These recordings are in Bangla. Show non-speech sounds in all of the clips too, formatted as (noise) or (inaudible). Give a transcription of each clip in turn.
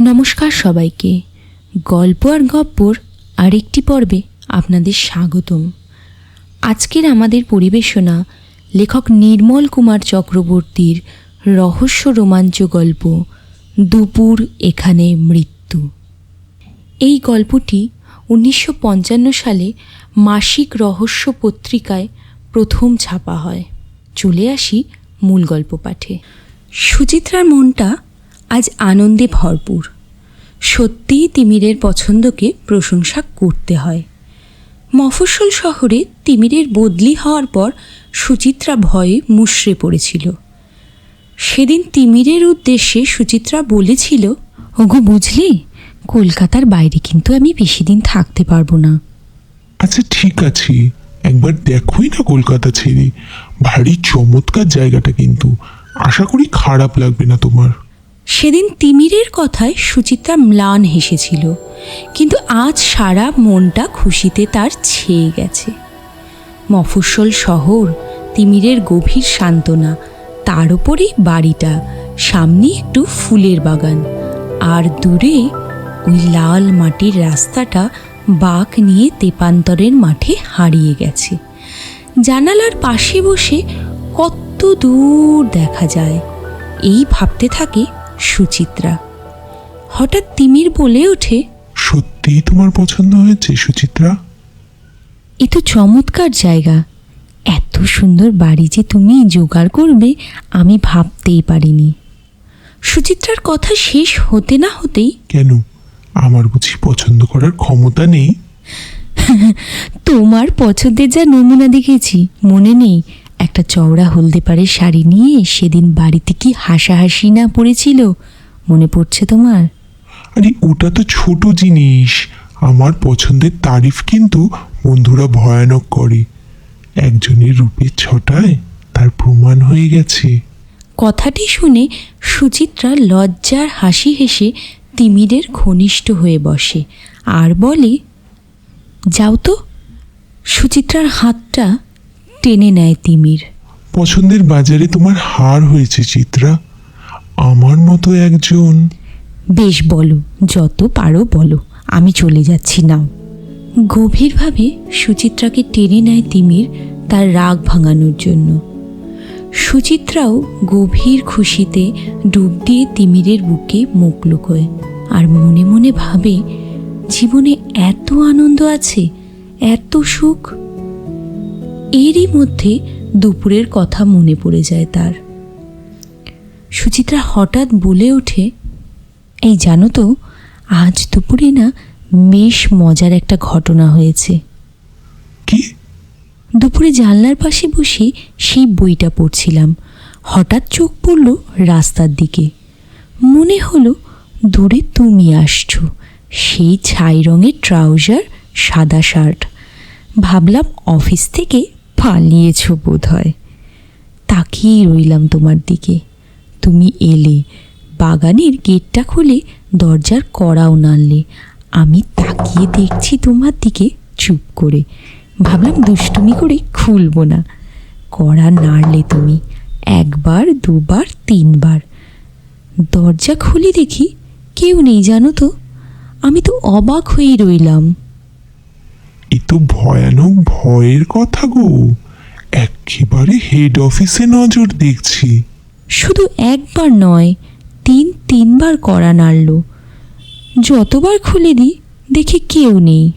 নমস্কার সবাইকে। গল্প আর গপ্পর আরেকটি পর্বে আপনাদের স্বাগতম। আজকের আমাদের পরিবেশনা লেখক নির্মল কুমার চক্রবর্তীর রহস্য রোমাঞ্চ গল্প, দুপুর এখানে মৃত্যু। এই গল্পটি উনিশশো পঞ্চান্ন সালে মাসিক রহস্য পত্রিকায় প্রথম ছাপা হয়। চলে আসি মূল গল্প পাঠে। সুচিত্রার মনটা আজ আনন্দে ভরপুর। সত্যিই তিমিরের পছন্দকে প্রশংসা করতে হয়। মফস্বল শহরে তিমিরের বদলি হওয়ার পর সুচিত্রা ভয়ে মুষড়ে পড়েছিল। সেদিন তিমিরের উদ্দেশ্যে সুচিত্রা বলেছিল, ওগো, বুঝলি? কলকাতার বাইরে কিন্তু আমি বেশি দিন থাকতে পারব না। আচ্ছা ঠিক আছে। একবার দেখোই না কলকাতা ছেড়ে। ভারী চমৎকার জায়গাটা কিন্তু। আশা করি খারাপ লাগবে না তোমার। সেদিন তিমিরের কথায় সুচিত্রা ম্লান হেসেছিল, কিন্তু আজ সারা মনটা খুশিতে তার ছেয়ে গেছে। মফস্বল শহর তিমিরের গভীর সান্ত্বনা, তার উপরেই বাড়িটা, সামনে একটু ফুলের বাগান, আর দূরে ওই লাল মাটির রাস্তাটা বাঁক নিয়ে তেপান্তরের মাঠে হারিয়ে গেছে। জানালার পাশে বসে কত দূর দেখা যায়, এই ভাবতে থাকে সুচিত্রা। হঠাৎ তিমির বলে ওঠে সত্যিই তোমার পছন্দ হয়েছে সুচিত্রা? এ তো চমৎকার জায়গা। এত সুন্দর বাড়ি যে তুমি জোগাড় করবে আমি ভাবতেই পারিনি। সুচিত্রার কথা শেষ হতে না হতেই কেন? আমার বুঝি পছন্দ করার ক্ষমতা নেই? (laughs) তোমার পছন্দের যা নমুনা দেখেছি মনে নেই। একটা চওড়া হলদে পাড়ের শাড়ি নিয়ে সেদিন বাড়িতে কি হাসাহাসি না পড়েছিল? মনে পড়ছে তোমার? আরে ওটা তো ছোট জিনিস। আমার পছন্দের তারিফ কিন্তু বন্ধুরা ভয়ানক করে। একজনের রূপের ছটায় তার প্রমাণ হয়ে গেছে। কথাটি শুনে সুচিত্রা লজ্জার হাসি হেসে তিমিরের ঘনিষ্ঠ হয়ে বসে। আর বলে যাও তো। সুচিত্রার হাতটা টেনে নেয় তিমির। পছন্দের বাজারে তোমার হার হয়েছে চিত্রা। আমার মতো একজন। বেশ বলো যত পারো বলো আমি চলে যাচ্ছি নাও। গভীরভাবে সুচিত্রাকে টেনে নেয় তিমির তার রাগ ভাঙানোর জন্য। সুচিত্রাও গভীর খুশিতে ডুব দিয়ে তিমিরের বুকে মুখ লুকোয় আর মনে মনে ভাবে জীবনে এত আনন্দ আছে এত সুখ। এরই মধ্যে দুপুরের কথা মনে পড়ে যায় তার। সুচিত্রা হঠাৎ বলে ওঠে এই জানো তো আজ দুপুরে না বেশ মজার একটা ঘটনা হয়েছে। কি? দুপুরে জানলার পাশে বসে সেই বইটা পড়ছিলাম। হঠাৎ চোখ পড়ল রাস্তার দিকে। মনে হলো দূরে তুমি আসছো সেই ছাই রঙের ট্রাউজার সাদা শার্ট। ভাবলাম অফিস থেকে পালিয়েছ বোধ হয় তাকিয়ে রইলাম তোমার দিকে। তুমি এলে, বাগানের গেটটা খুলে দরজার কড়াও নাড়লে। আমি তাকিয়ে দেখছি তোমার দিকে চুপ করে। ভাবলাম দুষ্টুমি করে খুলবো না। কড়া নাড়লে তুমি, একবার, দুবার, তিনবার। দরজা খুলে দেখি কেউ নেই, জানো তো? আমি তো অবাক হয়েই রইলাম। এ তো ভয়ানক ভয়ের কথা গো। একেবারে হেড অফিসে নজর দেখছি। শুধু একবার নয় তিন তিনবার করা নাড়ল। যতবার খুলে দিই দেখি কেউ নেই।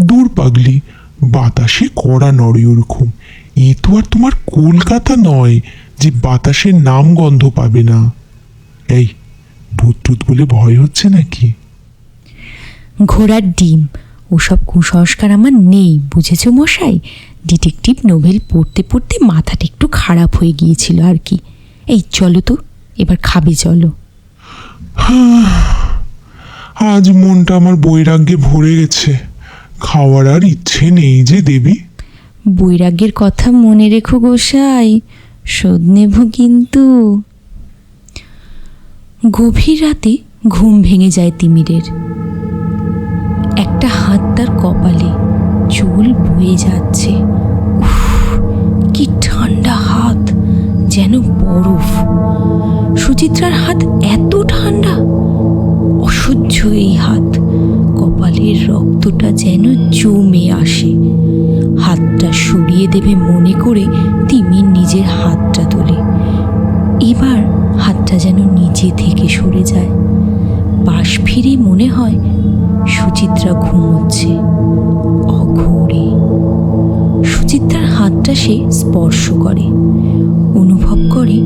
দূর পাগলি বাতাসে কড়া নড়ে ওরকম। এ তো আর তোমার কলকাতা নয় যে বাতাসের নাম গন্ধ পাবে না। এই ভূত বলে ভয় হচ্ছে নাকি? ঘোড়ার ডিম ওসব কুসংস্কার আমার নেই বুঝেছ মশাই? ডিটেকটিভ নোভেল পড়তে পড়তে মাথাটা একটু খারাপ হয়ে গিয়েছিল আর কি। এই চলো তো এবার খাবে চলো। আজ মনটা আমার বৈরাগ্যে ভরে গেছে। খাওয়ার আর ইচ্ছে নেই যে দেবী। বৈরাগ্যের কথা মনে রেখো গোসাই শোধ নেব কিন্তু। গভীর রাতে ঘুম ভেঙে যায় তিমিরের। একটা হাত তার কপালে চুল বয়ে যাচ্ছে। কি ঠান্ডা হাত, যেন বরফ। সুচিত্রার হাত এত ঠান্ডা, অসহ্য এই হাত। কপালের রক্তটা যেন জমে আসে। হাতটা সরিয়ে দেবে মনে করে তিমির নিজের হাতটা তোলে। এবার হাতটা যেন নিজে থেকে সরে যায়। পাশ ফিরে মনে হয় সুচিত্রা ঘুমোচ্ছে অঘোরে। সুচিত্রার হাতটা সে স্পর্শ করে, অনুভব করে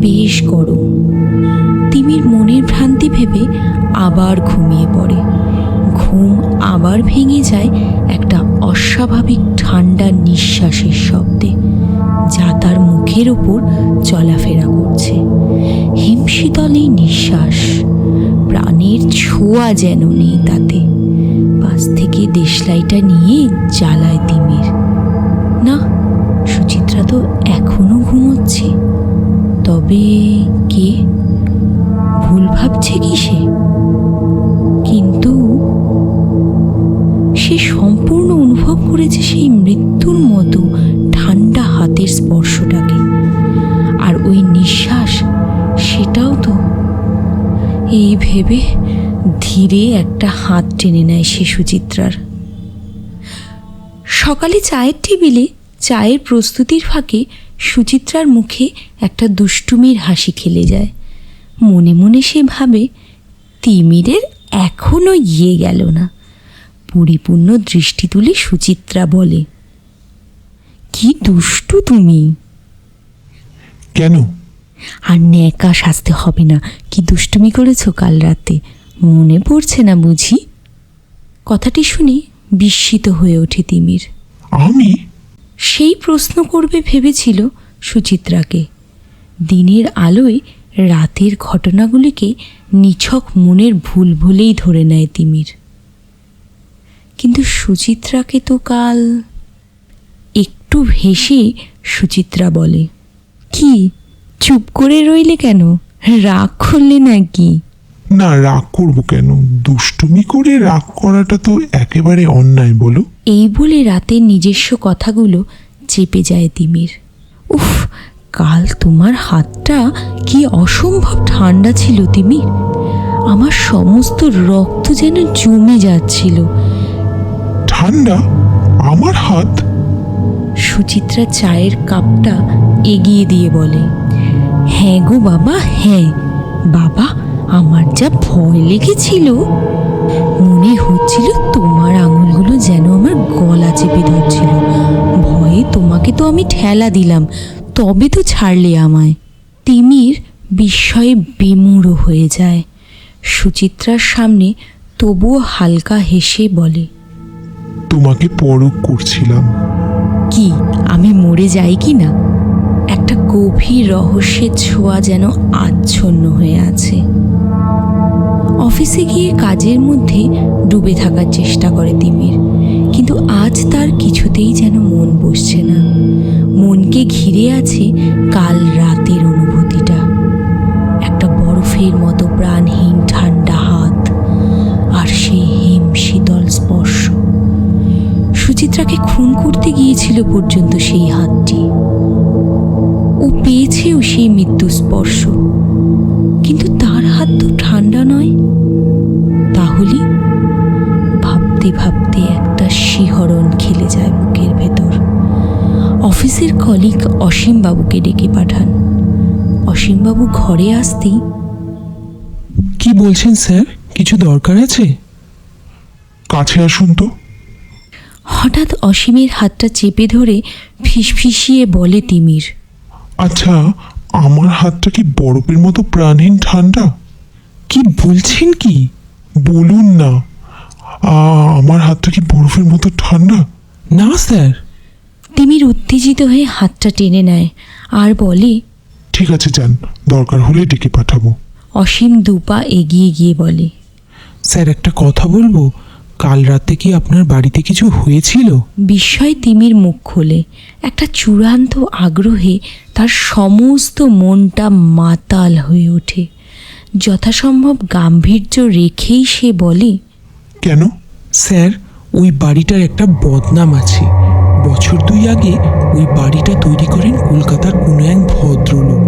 বেশ গরম। তিমির মনের ভ্রান্তি ভেবে আবার ঘুমিয়ে পড়ে। ঘুম আবার ভেঙে যায় একটা অস্বাভাবিক ঠান্ডা নিঃশ্বাসের শব্দে। যা তার মুখের ওপর চলাফেরা করছে। হিমশীতল নিঃশ্বাস, প্রাণের ছোঁয়া যেন নেই তাতে। পাশ থেকে দেশলাইটা নিয়ে জ্বালায় তিমির। না, সুচিত্রা তো এখনও ঘুমোচ্ছে। তবে কে? ভুল ভাবছে কি সে? কিন্তু সে সম্পূর্ণ অনুভব করেছে সেই মৃত্যুর মতো। হাতের স্পর্শটাকে। আর ওই নিঃশ্বাস, সেটাও তো। এই ভেবে ধীরে একটা হাত টেনে নেয় সে সুচিত্রার। সকালে চায়ের টেবিলে চায়ের প্রস্তুতির ফাঁকে সুচিত্রার মুখে একটা দুষ্টুমির হাসি খেলে যায়। মনে মনে সে ভাবে, তিমিরের এখনও ইয়ে গেল না। পরিপূর্ণ দৃষ্টি তুলে সুচিত্রা বলে কি দুষ্টু তুমি? কেন? আর ন্যাকা সাজতে হবে না। কি দুষ্টুমি করেছ কাল রাতে? মনে পড়ছে না বুঝি? কথাটি শুনে বিস্মিত হয়ে ওঠে তিমির। আমি? সেই প্রশ্ন করবে ভেবেছিল সুচিত্রাকে। দিনের আলোয় রাতের ঘটনাগুলিকে নিছক মনের ভুল ভুলেই ধরে নেয় তিমির। কিন্তু সুচিত্রাকে তো কাল একটু ভেসে সুচিত্রা বলে কি চুপ করে রইলে কেন? রাগ করলে নাকি? না রাগ করব কেন? দুষ্টুমি করে রাগ করাটা তো একেবারে অন্যায় বলো। এই বলে রাতের নিজস্ব কথাগুলো চেপে যায় তিমির। উফ কাল তোমার হাতটা কি অসম্ভব ঠান্ডা ছিল তিমির। আমার সমস্ত রক্ত যেন জমে যাচ্ছিল। ঠান্ডা? আমার হাত? সুচিত্রা চায়ের কাপটা এগিয়ে দিয়ে বলে হ্যাঁ গো বাবা হ্যাঁ। বাবা, আমার যা ভয় লেগেছিল। মনে হচ্ছিল তোমার আঙুলগুলো যেন আমার গলা চেপে ধরছিল। ভয়ে তোমাকে তো আমি ঠেলা দিলাম, তবে তো ছাড়লে আমায়। তিমির বিস্ময়ে বিমূঢ় হয়ে যায়। সুচিত্রার সামনে তবুও হালকা হেসে বলে, তোমাকে পরক করছিলাম। কি, আমি মরে যাই কি না? একটা গভীর রহস্যের ছোঁয়া যেন আচ্ছন্ন হয়ে আছে। অফিসে গিয়ে কাজের মধ্যে ডুবে থাকার চেষ্টা করে তিমির, কিন্তু আজ তার কিছুতেই যেন মন বসছে না। মনকে ঘিরে আছে কাল রাতের অনুভূতিটা। একটা বরফের মতো প্রাণহীন ঠান্ডা হাত আর সেই হিম শীতল স্পর্শ। সুচিত্রাকে খুন করতে গিয়েছিল পর্যন্ত সেই হাতটি। ও পেয়েছেও সেই মৃত্যু স্পর্শ। কিন্তু তার হাত তো ঠান্ডা নয়। তাহলে ভাবতে ভাবতে একটা শিহরণ খেলে যায় বুকের ভেতর। অফিসের কলিগ অসীমবাবুকে ডেকে পাঠান। অসীমবাবু ঘরে আসতেই কি বলছেন স্যার? কিছু দরকার আছে? কাছে আসুন তো। হঠাৎ অসীমের হাতটা চেপে ধরে ফিসফিসিয়ে বলে তিমির। আচ্ছা আমার হাতটা কি বরফের মতো প্রাণহীন ঠান্ডা? কি বলছেন কি? বলুন না। আমার হাতটা কি বরফের মতো ঠান্ডা? না স্যার। তিমির উত্তেজিত হয়ে হাতটা টেনে নেয় আর বলে ঠিক আছে যান দরকার হলে ডেকে পাঠাবো। অসীম দুপা এগিয়ে গিয়ে বলে স্যার একটা কথা বলব? কাল রাতে কি আপনার বাড়িতে কিছু হয়েছিল? বিস্ময় তিমির মুখ খোলে। একটা চূড়ান্ত আগ্রহে তার সমস্ত মনটা মাতাল হয়ে ওঠে। যথাসম্ভব গাম্ভীর্য রেখেই সে বলে কেন? স্যার ওই বাড়িটার একটা বদনাম আছে। বছর দুই আগে ওই বাড়িটা তৈরি করেন কলকাতার কোনো এক ভদ্রলোক।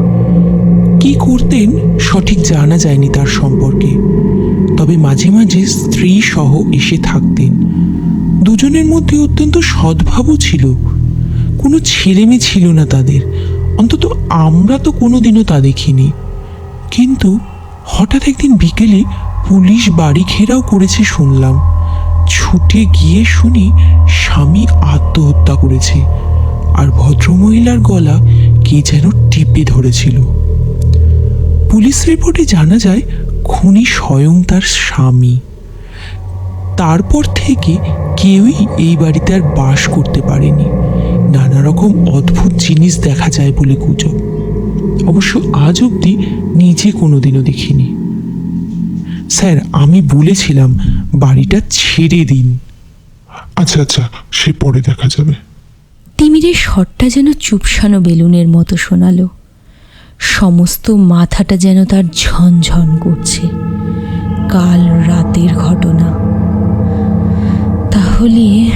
কি করতেন সঠিক জানা যায়নি তার সম্পর্কে। তবে মাঝে মাঝে স্ত্রী সহ এসে থাকতেন। দুজনের মধ্যে অত্যন্ত সদ্ভাবও ছিল। কোনো ছেলেমেয়ে ছিল না তাদের। অন্তত আমরা তো কোনোদিনও তা দেখিনি। কিন্তু হঠাৎ একদিন বিকেলে পুলিশ বাড়ি ঘেরাও করেছে শুনলাম। ছুটে গিয়ে শুনি স্বামী আত্মহত্যা করেছে। আর ভদ্রমহিলার গলা কে যেন টিপে ধরেছিল। পুলিশ রিপোর্টে জানা যায় খুনি স্বয়ং তার স্বামী। তারপর থেকে কেউই এই বাড়িতে আর বাস করতে পারেনি। নানা রকম অদ্ভুত জিনিস দেখা যায় বলে গুজব। অবশ্য আজ অবধি নিজে কোনোদিনও দেখিনি। স্যার আমি বলেছিলাম বাড়িটা ছেড়ে দিন। আচ্ছা আচ্ছা সে পরে দেখা যাবে। তিমিরের স্বরটা যেন চুপসানো বেলুনের মতো শোনালো। সমস্ত মাথাটা যেন তার ঝনঝন করছে। কাল রাতের ঘটনা। তাহলে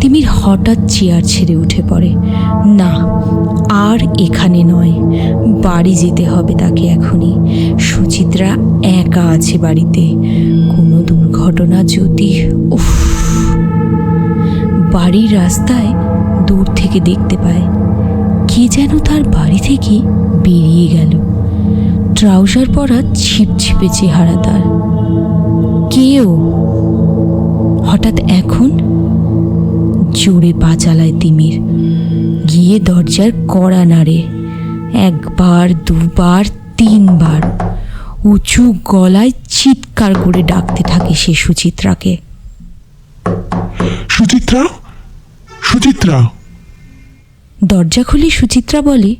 তিমির হঠাৎ চেয়ার ছেড়ে উঠে পড়ে। না, আর এখানে নয়। বাড়ি যেতে হবে তাকে এখনই। সুচিত্রা একা আছে বাড়িতে। কোনো দুর্ঘটনা যদি, উফ। বাড়ির রাস্তায় দূর থেকে দেখতে পায়। কে যেন তার বাড়ি থেকে বেরিয়ে গেল। ট্রাউজার পরা ছিপছিপে চেহারা তার। কেও হঠাৎ এখন জোরে পা চালায় তিমির। গিয়ে দরজার কড়া নাড়ে। একবার, দুবার, তিনবার। উঁচু গলায় চিৎকার করে ডাকতে থাকে সে সুচিত্রাকে। সুচিত্রা? সুচিত্রা? দরজা খুলে সুচিত্রা বলে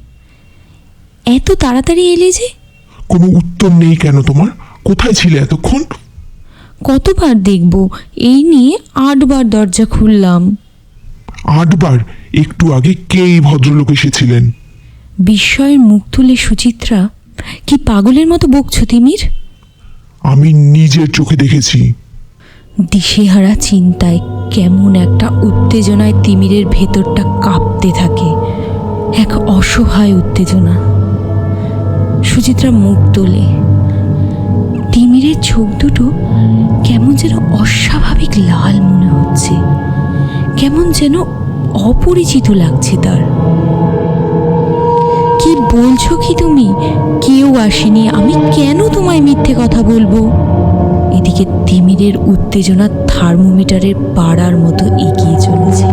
এত তাড়াতাড়ি এলে যে? কোনো উত্তর নেই কেন তোমার? কোথায় ছিলে এতক্ষণ? কতবার দেখব এই নিয়ে আটবার দরজা খুললাম। আটবার? একটু আগে কে এই ভদ্রলোক এসেছিলেন? বিস্ময়ের মুখ তুলে সুচিত্রা কি পাগলের মতো বকছ তিমির? আমি নিজের চোখে দেখেছি। দিশেহারা চিন্তায় কেমন একটা উত্তেজনায় তিমিরের ভেতরটা কাঁপতে থাকে। এক অসহায় উত্তেজনা। সুচিত্রা মুখ তোলে। তিমিরের চোখ দুটো কেমন যেন অস্বাভাবিক লাল মনে হচ্ছে। কেমন যেন অপরিচিত লাগছে তার। কি বলছো কি তুমি? কেউ আসেনি। আমি কেন তোমায় মিথ্যে কথা বলব? এদিকে তিমিরের উত্তেজনা থার্মোমিটারের পাড়ার মতো এগিয়ে চলেছে।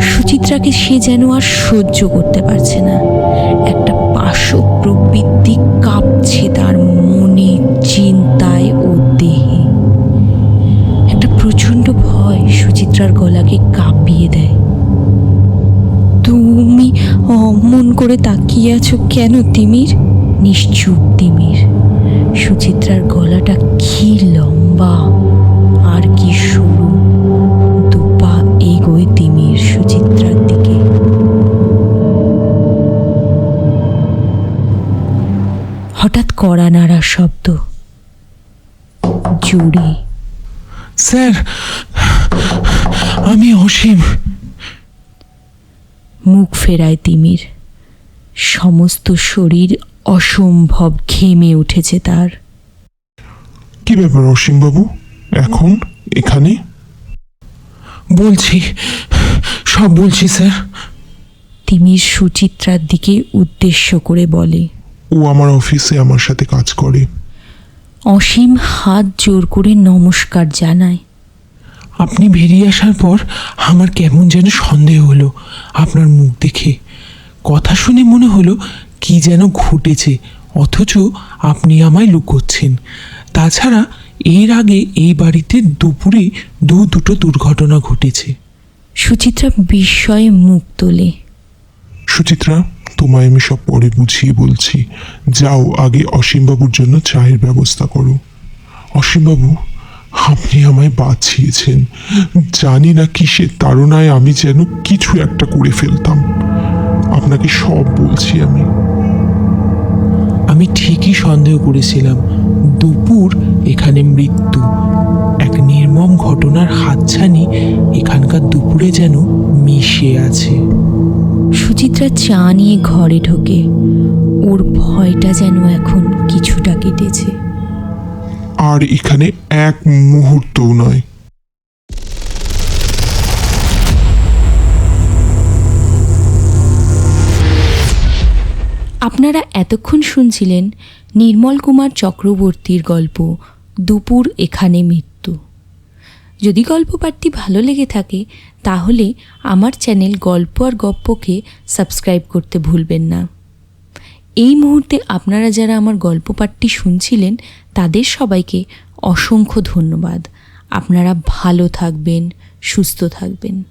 সুচিত্রাকে সে যেন আর সহ্য করতে পারছে না। একটা পার্শ্ব প্রবৃত্তি কাঁপছে তার মনে, চিন্তায় ও দেহে। একটা প্রচণ্ড ভয় সুচিত্রার গলাকে কাঁপিয়ে দেয়। তুমি অমন করে তাকিয়ে আছো কেন তিমির? নিশ্চুপ তিমির। সুচিত্রার গলাটা কি লম্বা আর কি সরু দুপা এগোয় তিমির সুচিত্রার দিকে। হঠাৎ কড়া নাড়ার শব্দ জোরে। স্যার আমি অসীম। মুখ ফেরায় তিমির সমস্ত শরীর অসম্ভব ঘেমে উঠেছে তার। কি ব্যাপার অসীমবাবু? এখন? এখানে? বলছি সব বলছি স্যার। তিমির সুচিত্রার দিকে উদ্দেশ্য করে বলে। ও আমার অফিসে আমার সাথে কাজ করে। অসীম হাত জোর করে নমস্কার জানায়। আপনি বেরিয়ে আসার পর আমার কেমন যেন সন্দেহ হলো আপনার মুখ দেখে। কথা শুনে মনে হলো কি যেন ঘটেছে? অথচ আপনি আমায় লুকোচ্ছেন। তাছাড়া এর আগে এই বাড়িতে দুপুরে দু দুটো দুর্ঘটনা ঘটেছে। সুচিত্রা বিস্ময়ে মুখ তোলে। সুচিত্রা তোমায় আমি সব পরে বুঝিয়ে বলছি। যাও আগে অসীমবাবুর জন্য চায়ের ব্যবস্থা করো। অসীমবাবু আপনি আমায় বাঁচিয়েছেন। জানি না কিসের তাড়নায় আমি যেন কিছু একটা করে ফেলতাম। আপনাকে সব বলছি আমি। আমি ঠিকই সন্দেহ করেছিলাম দুপুর এখানে মৃত্যু। এক নির্মম ঘটনার হাতছানি এখানকার দুপুরে যেন মিশে আছে। সুচিত্রা চা নিয়ে ঘরে ঢোকে। ওর ভয়টা যেন এখন কিছুটা কেটেছে। আর এখানে এক মুহূর্তও নয়। আপনারা এতক্ষণ শুনছিলেন নির্মল কুমার চক্রবর্তীর গল্প, দুপুর এখানে মৃত্যু। যদি গল্প পাঠটি ভালো লেগে থাকে, তাহলে আমার চ্যানেল গল্প আর গপ্পকে সাবস্ক্রাইব করতে ভুলবেন না। এই মুহূর্তে আপনারা যারা আমার গল্প পাঠটি শুনছিলেন, তাদের সবাইকে অসংখ্য ধন্যবাদ। আপনারা ভালো থাকবেন, সুস্থ থাকবেন।